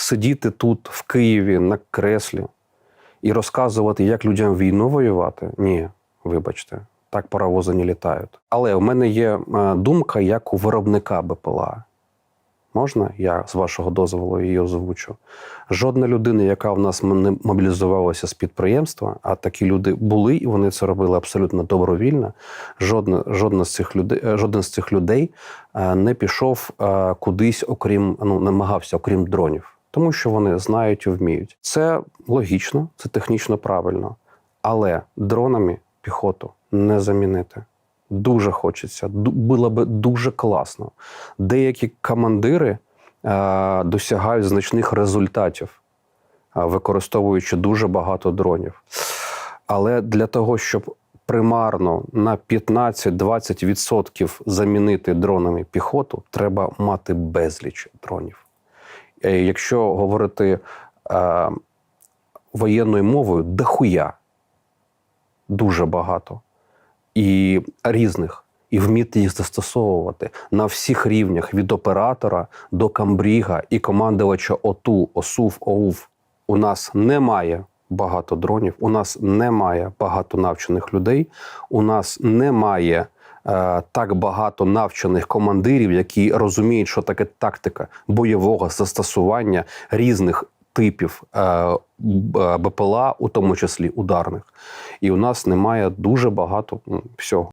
сидіти тут, в Києві, на креслі і розказувати, як людям війну воювати. Ні, вибачте, так паровози не літають. Але в мене є е, думка як у виробника БПЛА. Можна, я з вашого дозволу її озвучу. Жодна людина, яка в нас не мобілізувалася з підприємства, а такі люди були, і вони це робили абсолютно добровільно. Жодна, жодна з цих людей, е, жоден з цих людей е, не пішов кудись, окрім ну, намагався, окрім дронів, тому що вони знають і вміють. Це логічно, це технічно правильно, але дронами піхоту не замінити. Дуже хочеться. Було би дуже класно. Деякі командири е, досягають значних результатів, е, використовуючи дуже багато дронів. Але для того, щоб примарно на 15-20% замінити дронами піхоту, треба мати безліч дронів. Е, Якщо говорити е, воєнною мовою, дохуя дуже багато і різних, і вміти їх застосовувати на всіх рівнях від оператора до камбріга і командувача ОТУ, ОСУВ, ОУВ. У нас немає багато дронів, у нас немає багато навчених людей, у нас немає. Е, Так багато навчених командирів, які розуміють, що таке тактика бойового застосування різних типів е, БПЛА, у тому числі ударних. І у нас немає дуже багато всього.